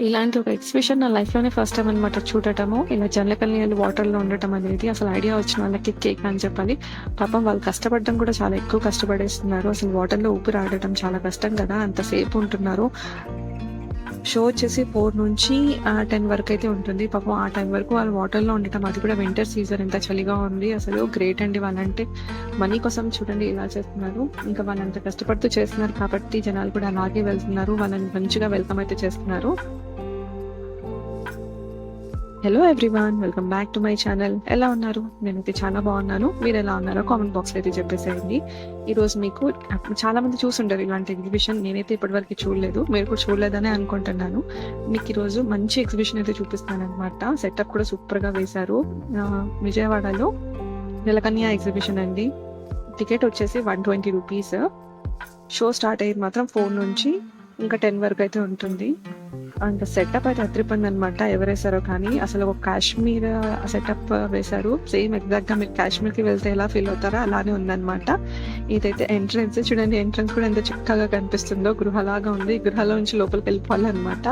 ఇలాంటి ఒక ఎగ్జిబిషన్ నా లైఫ్‌లోనే ఫస్ట్ టైమ్ అనమాట చూడటము. ఇలా జలకన్యలు వాటర్‌లో ఉండటం అనేది అసలు ఐడియా వచ్చిన వాళ్ళకి కేక్ అని చెప్పాలి. పాపం వాళ్ళు కష్టపడడం కూడా చాలా ఎక్కువ కష్టపడేస్తున్నారు. అసలు వాటర్‌లో ఊపిరి ఆడటం చాలా కష్టం కదా! అంతసేపు ఉంటున్నారు. షో వచ్చేసి ఫోర్ నుంచి టెన్ వరకు అయితే ఉంటుంది. పాపం ఆ టైం వరకు వాళ్ళు వాటర్‌లో ఉండటం అది కూడా వింటర్ సీజన్ ఎంత చలిగా ఉంది. అసలు గ్రేట్ అండి వాళ్ళంటే. మనీ కోసం చూడండి ఇలా చేస్తున్నారు. ఇంకా వాళ్ళంత కష్టపడుతూ చేస్తున్నారు కాబట్టి జనాలు కూడా అలాగే వెళ్తున్నారు. వాళ్ళని మంచిగా వెల్కమ్ అయితే చేస్తున్నారు. Hello everyone welcome back to my channel. ఎలా ఉన్నారు? నేనైతే చాలా బాగున్నాను. మీరు ఎలా ఉన్నారో కామెంట్ బాక్స్ అయితే చెప్పేసేయండి. ఈరోజు మీకు చాలా మంది చూసుంటారు ఇలాంటి ఎగ్జిబిషన్. నేనైతే ఇప్పటివరకు చూడలేదు. మీరు కూడా చూడలేదనే అనుకుంటున్నాను. మీకు ఈరోజు మంచి ఎగ్జిబిషన్ అయితే చూపిస్తాను అనమాట సెటప్ కూడా సూపర్‌గా వేశారు. విజయవాడలో జలకన్య ఎగ్జిబిషన్ అండి. టికెట్ వచ్చేసి 120 రూపీస్. షో స్టార్ట్ అయ్యేది మాత్రం ఫోన్ నుంచి ఇంకా టెన్ వరకు అయితే ఉంటుంది. అండ్ సెటప్ అయితే అత్రిపంది అనమాట ఎవరేసారో కానీ అసలు ఒక కాశ్మీర్ సెటప్ వేశారు. సేమ్ ఎగ్జాక్ట్‌గా మీరు కాశ్మీర్‌కి వెళ్తే ఎలా ఫీల్ అవుతారో అలానే ఉందన్నమాట ఇదైతే ఎంట్రన్స్ చూడండి ఎంట్రన్స్ కూడా ఎంత చిక్కగా కనిపిస్తుందో గృహలాగా ఉంది. గృహలో నుంచి లోపలికి వెళ్ళిపోవాలన్నమాట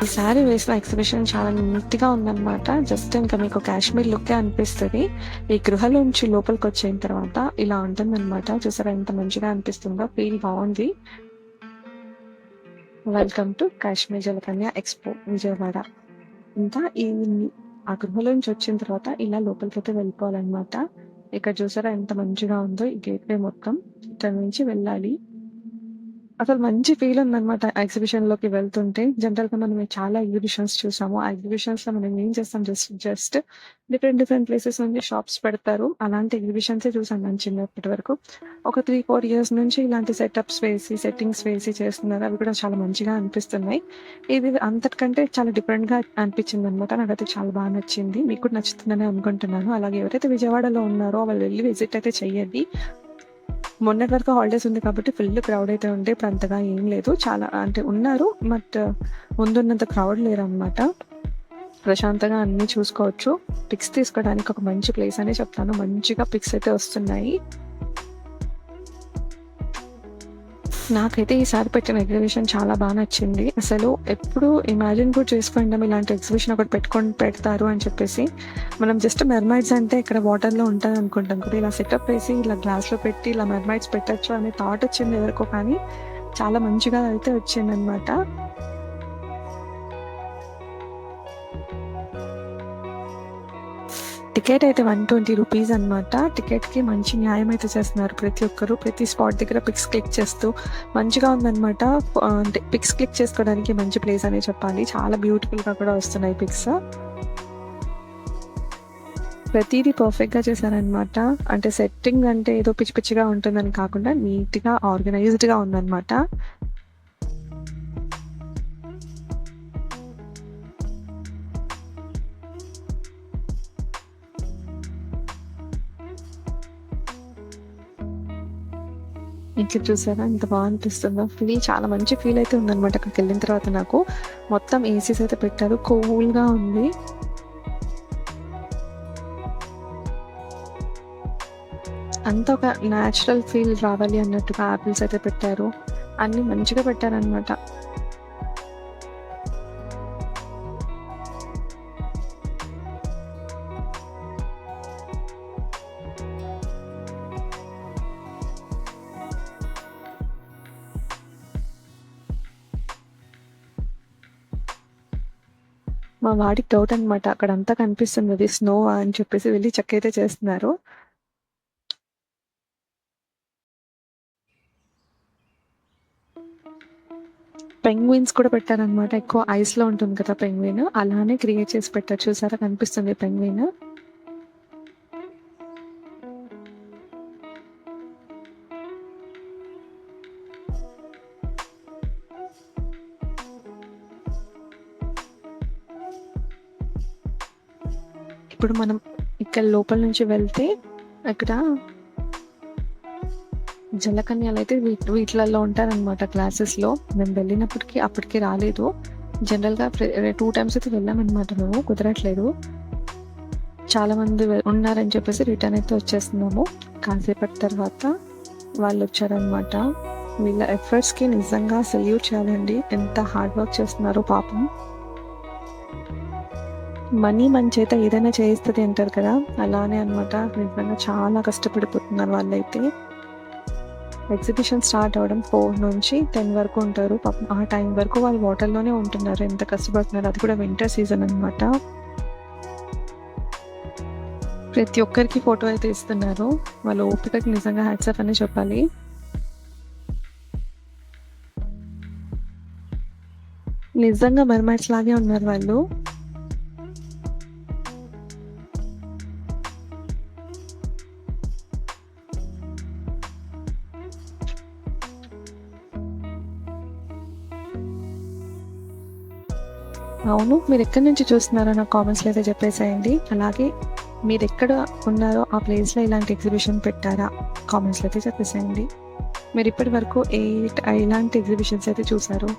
ఈ ఈసారి వేసిన ఎగ్జిబిషన్ చాలా నీట్‌గా ఉందన్నమాట జస్ట్ ఇంకా మీకు కాశ్మీర్ లుక్కే అనిపిస్తుంది ఈ గృహలోంచి లోపలికి వచ్చిన తర్వాత ఇలా ఉంటుందన్నమాట చూసారా ఎంత మంచిగా అనిపిస్తుందో ఫీల్ బాగుంది వెల్కమ్ టు కాశ్మీర్ జలకన్య ఎక్స్‌పో విజయవాడ. ఇంకా ఈ ఆ గృహలోంచి వచ్చిన తర్వాత ఇలా లోపలికి అయితే వెళ్ళిపోవాలన్నమాట ఇక్కడ చూసారా ఎంత మంచిగా ఉందో ఈ గేట్‌వే మొత్తం. ఇక్కడ నుంచి వెళ్ళాలి. అసలు మంచి ఫీల్ ఉందన్నమాట ఎగ్జిబిషన్లోకి వెళ్తుంటే. జనరల్‌గా మనం చాలా ఎగ్జిబిషన్స్ చూసాము. ఆ ఎగ్జిబిషన్స్‌లో మనం ఏం చేస్తాం just just different different places నుంచి షాప్స్ పెడతారు. అలాంటి ఎగ్జిబిషన్స్ చూసాను నేను చిన్నప్పటి వరకు. ఒక 3, 4 ఇయర్స్ నుంచి ఇలాంటి సెటప్స్ వేసి, సెట్టింగ్స్ వేసి చేస్తున్నారు. అవి కూడా చాలా మంచిగా అనిపిస్తున్నాయి. ఇది అంతటికంటే చాలా డిఫరెంట్గా అనిపించింది అనమాట నాకైతే చాలా బాగా నచ్చింది. మీకు కూడా నచ్చుతుందనే అనుకుంటున్నాను. అలాగే ఎవరైతే విజయవాడలో ఉన్నారో వాళ్ళు వెళ్ళి విజిట్ అయితే చేయండి. మొన్నటి వరకు హాలిడేస్ ఉంది కాబట్టి ఫుల్ క్రౌడ్ అయితే ఉండే. ఇప్పుడు అంతగా ఏం లేదు. చాలా అంటే ఉన్నారు. బట్ uh, ముందున్నంత క్రౌడ్ లేరనమాట. ప్రశాంతంగా అన్నీ చూసుకోవచ్చు. పిక్స్ తీసుకోవడానికి ఒక మంచి ప్లేస్ అనే చెప్తాను. మంచిగా పిక్స్ అయితే వస్తున్నాయి. నాకైతే ఈసారి పెట్టిన ఎగ్జిబిషన్ చాలా బాగా నచ్చింది. అసలు ఎప్పుడు ఇమాజిన్ కూడా చేసుకోండం ఇలాంటి ఎగ్జిబిషన్ ఒకటి పెట్టుకొని పెడతారు అని చెప్పేసి. మనం జస్ట్ మెర్మైడ్స్ అంటే ఇక్కడ వాటర్‌లో ఉంటాయనుకుంటాం కదా! ఇలా సెటప్ వేసి ఇలా గ్లాస్‌లో పెట్టి ఇలా మెర్మైడ్స్ పెట్టచ్చు అనే థాట్ వచ్చింది ఎవరికో కానీ చాలా మంచిగా అయితే వచ్చిందనమాట. టికెట్ అయితే 120 రూపీస్ అనమాట. టికెట్‌కి మంచి న్యాయం అయితే చేస్తున్నారు ప్రతి ఒక్కరు. ప్రతి స్పాట్ దగ్గర పిక్స్ క్లిక్ చేస్తూ మంచిగా ఉందన్నమాట అంటే పిక్స్ క్లిక్ చేసుకోవడానికి మంచి ప్లేస్ అనే చెప్పాలి. చాలా బ్యూటిఫుల్‌గా కూడా వస్తున్నాయి పిక్స్. ప్రతిదీ పర్ఫెక్ట్‌గా చేశారనమాట. అంటే సెట్టింగ్ అంటే ఏదో పిచ్చి పిచ్చిగా ఉంటుందని కాకుండా నీట్‌గా ఆర్గనైజ్డ్‌గా ఉందన్నమాట ఇట్లా చూసారా ఎంత బాగా అనిపిస్తుందో. ఫీల్ చాలా మంచి ఫీల్ అయితే ఉందనమాట అక్కడికెళ్ళిన తర్వాత నాకు. మొత్తం ఏసీస్ అయితే పెట్టారు. కూల్‌గా ఉంది. అంత ఒక న్యాచురల్ ఫీల్ రావాలి అన్నట్టుగా యాపిల్స్ అయితే పెట్టారు. అన్నీ మంచిగా పెట్టారనమాట. మా వాడికి డౌట్ అనమాట. అక్కడంతా కనిపిస్తుంది అది స్నో అని చెప్పేసి వెళ్ళి చెక్ అయితే చేస్తున్నారు. పెంగ్విన్స్ కూడా పెట్టారనమాట. ఎక్కువ ఐస్‌లో ఉంటుంది కదా పెంగ్విన్. అలానే క్రియేట్ చేసి పెట్టారు. చూసారా కనిపిస్తుంది పెంగ్విన్. ఇప్పుడు మనం ఇక్కడ లోపల నుంచి వెళ్తే అక్కడ జలకన్యలైతే వీట్ వీటిలలో ఉంటారనమాట క్లాసెస్‌లో. మేము వెళ్ళినప్పటికీ అప్పటికి రాలేదు. జనరల్‌గా టూ టైమ్స్ అయితే వెళ్ళామన్నమాట మేము. కుదరట్లేదు. చాలామంది ఉన్నారని చెప్పేసి రిటర్న్ అయితే వచ్చేస్తున్నాము. కాసేపటి తర్వాత వాళ్ళు వచ్చారనమాట వీళ్ళ ఎఫర్ట్స్కి నిజంగా సెల్యూట్ చేయాలండి ఎంత హార్డ్ వర్క్ చేస్తున్నారో పాపం మనీ మన చేత ఏదైనా చేయిస్తుంది అంటారు కదా అలానే అనమాట నిజంగా చాలా కష్టపడిపోతున్నారు వాళ్ళైతే. ఎగ్జిబిషన్ స్టార్ట్ అవ్వడం ఫోర్ నుంచి టెన్ వరకు ఉంటారు. ఆ టైం వరకు వాళ్ళు వాటర్లోనే ఉంటున్నారు. ఎంత కష్టపడుతున్నారు అది కూడా వింటర్ సీజన్ అనమాట ప్రతి ఒక్కరికి ఫోటో అయితే ఇస్తున్నారు. వాళ్ళ ఓపికకి నిజంగా హ్యాట్సప్ అని చెప్పాలి. నిజంగా మర్మాట్స్ లాగే ఉన్నారు వాళ్ళు. అవును మీరు ఎక్కడి నుంచి చూస్తున్నారో నాకు కామెంట్స్లో అయితే చెప్పేసేయండి. అలాగే మీరు ఎక్కడ ఉన్నారో ఆ ప్లేస్లో ఇలాంటి ఎగ్జిబిషన్ పెట్టారా కామెంట్స్లో అయితే చెప్పేసేయండి. మీరు ఇప్పటి వరకు ఏ ఎలాంటి ఎగ్జిబిషన్స్ అయితే చూసారు?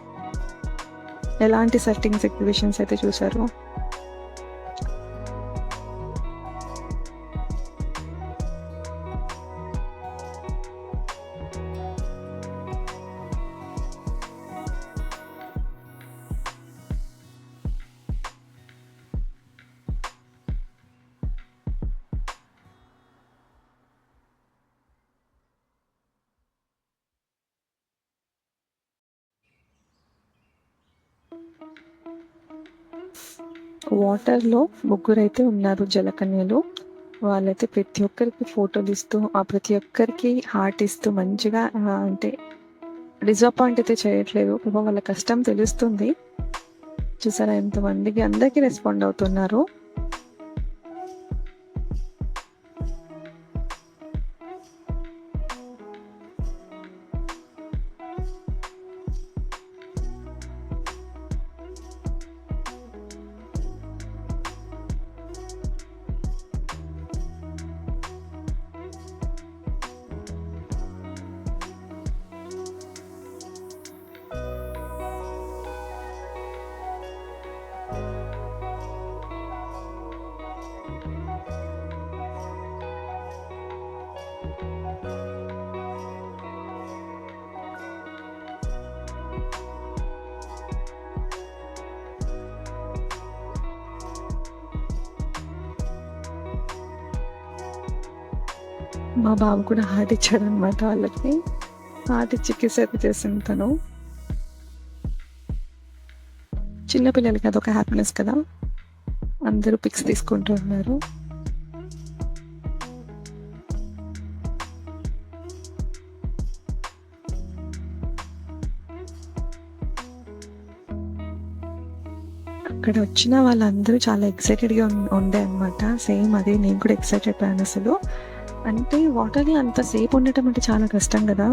ఎలాంటి సెట్టింగ్స్ ఎగ్జిబిషన్స్ అయితే చూసారు? వాటర్లో ముగ్గురైతే ఉన్నారు జలకన్యలు. వాళ్ళైతే ప్రతి ఒక్కరికి ఫోటోలు ఇస్తూ ఆ ప్రతి ఒక్కరికి హార్ట్ ఇస్తూ మంచిగా అంటే డిసప్పాయింట్ అయితే చేయట్లేదు. వాళ్ళ కష్టం తెలుస్తుంది. చూసారా ఎంతమందికి అందరికీ రెస్పాండ్ అవుతున్నారు. మా బాబు కూడా హార్ట్ ఇచ్చాడు అనమాట వాళ్ళకి. హార్ట్ ఇచ్చి కిస్ అయితే చేసింది తను. చిన్నపిల్లలకి అదొక హ్యాపీనెస్ కదా. అందరూ పిక్స్ తీసుకుంటూ ఉన్నారు. అక్కడ వచ్చిన వాళ్ళందరూ చాలా ఎక్సైటెడ్గా ఉండే అనమాట సేమ్ అదే నేను కూడా ఎక్సైట్ అయిపోయాను అసలు. అంటే వాటర్లో అంత సేపు ఉండటం అంటే చాలా కష్టం కదా?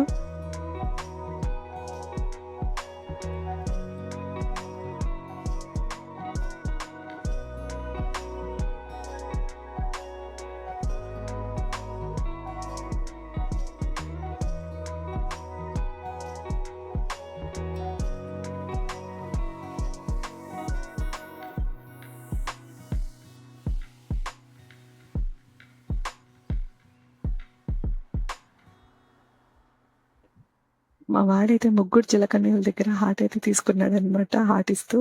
మా వాడైతే ముగ్గురు చిలకన్నీళ్ళ దగ్గర హార్ట్ అయితే తీసుకున్నాడు అనమాట హార్ట్ ఇస్తూ.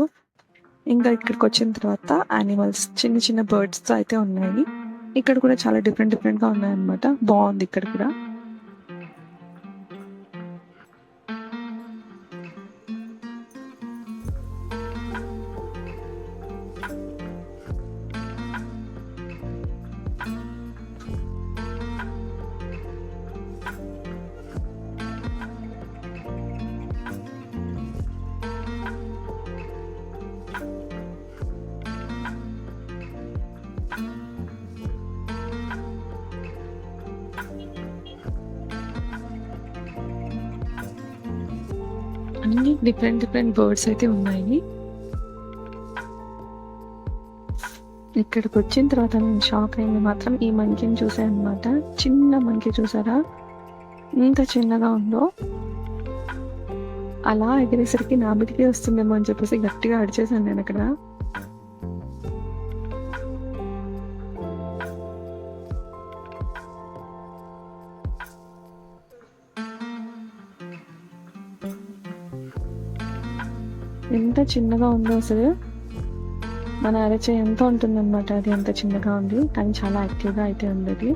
ఇంకా ఇక్కడికి వచ్చిన తర్వాత యానిమల్స్ చిన్న చిన్న బర్డ్స్ అయితే ఉన్నాయి. ఇక్కడ కూడా చాలా డిఫరెంట్ డిఫరెంట్గా ఉన్నాయన్నమాట. బాగుంది ఇక్కడ కూడా. అన్ని డిఫరెంట్ డిఫరెంట్ బర్డ్స్ అయితే ఉన్నాయి. ఇక్కడికి వచ్చిన తర్వాత నేను షాక్ అయింది మాత్రం. ఈ మంకీని చూసాను అనమాట చిన్న మంకీ చూసారా? ఎంత చిన్నగా ఉందో. అలా ఎగిరేసరికి నా మీదకి వస్తుందేమో అని చెప్పేసి గట్టిగా అడిచేసాను నేను అక్కడ. ఎంత చిన్నగా ఉందో అసలు. మన అరచే ఎంత ఉంటుందన్నమాట. అది ఎంత చిన్నగా ఉంది. కానీ చాలా యాక్టివ్గా అయితే ఉంది అది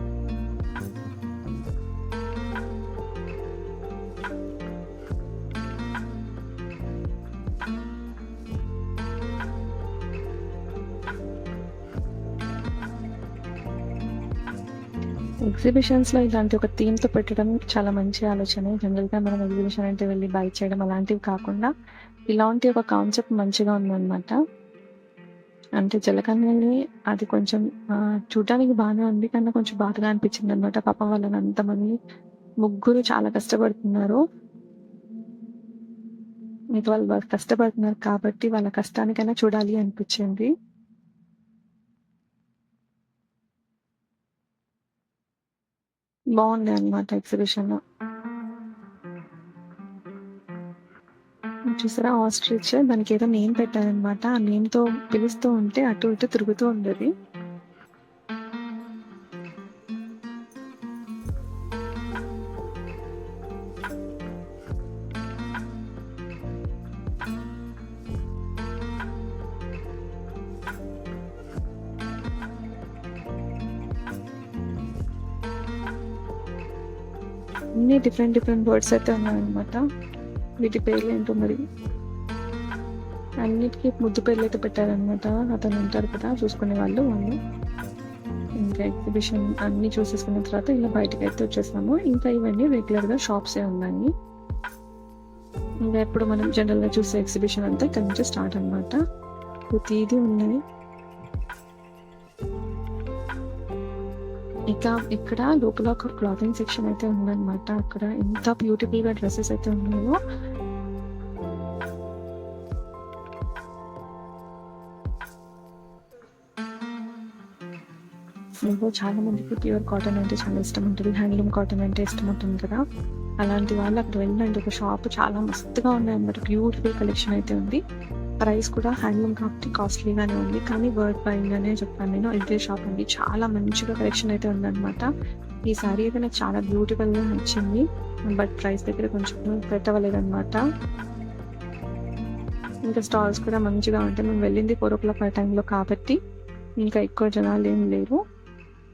ఎగ్జిబిషన్స్లో ఇలాంటి ఒక థీమ్తో పెట్టడం చాలా మంచి ఆలోచన. జనరల్గా మనం ఎగ్జిబిషన్ అంటే వెళ్ళి బై చేయడం అలాంటివి కాకుండా ఇలాంటి ఒక కాన్సెప్ట్ మంచిగా ఉందన్నమాట. అంటే జలకన్యల్ని అది కొంచెం చూడడానికి బాగానే ఉంది కానీ కొంచెం బాధగా అనిపించింది అనమాట పాపం వాళ్ళని అంతమంది ముగ్గురు చాలా కష్టపడుతున్నారు. మీకు వాళ్ళు కష్టపడుతున్నారు కాబట్టి వాళ్ళ కష్టానికైనా చూడాలి అనిపించింది. బాగుంది అనమాట ఎగ్జిబిషన్ చూసారా? ఆస్ట్రిచ్ దానికి ఏదో నేమ్ పెట్టారనమాట. ఆ నేమ్తో పిలుస్తూ ఉంటే అటు ఇటు తిరుగుతూ ఉండేది. అన్ని డిఫరెంట్ డిఫరెంట్ బర్డ్స్ అయితే ఉన్నాయన్నమాట. వీటి పేర్లు ఏంటో మరి? అన్నిటికీ ముద్దు పేర్లు అయితే పెట్టారనమాట అతను ఉంటారు కదా చూసుకునే వాళ్ళు వాళ్ళు. ఇంకా ఎగ్జిబిషన్ అన్ని చూసేసుకున్న తర్వాత ఇలా బయటకు అయితే వచ్చేసాము. ఇంకా ఇవన్నీ రెగ్యులర్గా షాప్సే ఉన్నాయి. ఇంకా ఎప్పుడు మనం జనరల్గా చూసే ఎగ్జిబిషన్ అంతా ఇక్కడ నుంచి స్టార్ట్ అనమాట ప్రతిదీ ఉన్నది. ఇక ఇక్కడ లోపల ఒక క్లాతింగ్ సెక్షన్ అయితే ఉందన్నమాట. అక్కడ ఎంత బ్యూటిఫుల్గా డ్రెస్సెస్ అయితే ఉన్నాయో నాకు చాలా మందికి ప్యూర్ కాటన్ అంటే చాలా ఇష్టం ఉంటుంది హ్యాండ్లూమ్ కాటన్ అంటే ఇష్టం ఉంటుంది కదా. అలాంటి వాళ్ళు అక్కడ వెళ్ళండి ఒక షాప్ చాలా మస్తుగా ఉన్నాయి అన్నమాట. బ్యూటిఫుల్ కలెక్షన్ అయితే ఉంది. ప్రైస్ కూడా హ్యాండ్లూమ్ కాబట్టి కాస్ట్లీగానే ఉంది. కానీ వర్డ్ బయింగ్ అనే చెప్పాను నేను. ఇదే షాప్ అండి. చాలా మంచిగా కలెక్షన్ అయితే ఉందన్నమాట. ఈ సారీ అయితే నాకు చాలా బ్యూటిఫుల్గా నచ్చింది. బట్ ప్రైస్ దగ్గర కొంచెం పెట్టవలేదన్నమాట. ఇంకా స్టాల్స్ కూడా మంచిగా ఉంటాయి. మేము వెళ్ళింది ఫోర్ ఓ క్లాక్ ఆ టైంలో కాబట్టి ఇంకా ఎక్కువ జనాలు ఏం లేరు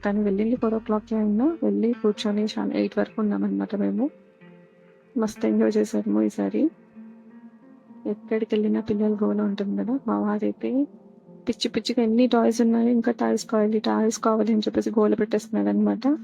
కానీ వెళ్ళింది ఫోర్ ఓ క్లాక్కి అయినా వెళ్ళి కూర్చొని చాలా ఎయిట్ వరకు ఉన్నామన్నమాట మేము. మస్తు ఎంజాయ్ చేసాము ఈసారి. ఎక్కడికి వెళ్ళినా పిల్లలు గోల ఉంటుంది కదా మా వారైతే పిచ్చి పిచ్చిగా ఎన్ని టాయ్స్ ఉన్నాయి ఇంకా టాయ్స్ కావాలి టాయ్స్ కావాలి అని చెప్పేసి గోల పెట్టేస్తున్నాడు అనమాట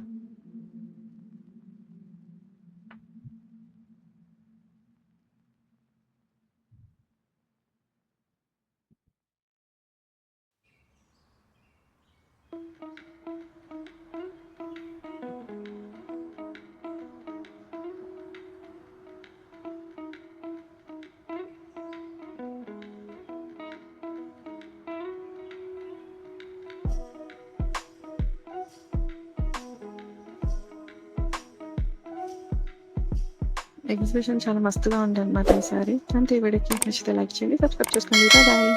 ఎగ్జిబిషన్ చాలా మస్తుగా ఉంది అనమాట ఈసారి. అంతే ఈ వీడియోకి నచ్చితే లైక్ చేయండి సబ్స్క్రైబ్ చేసుకోండి. బాయ్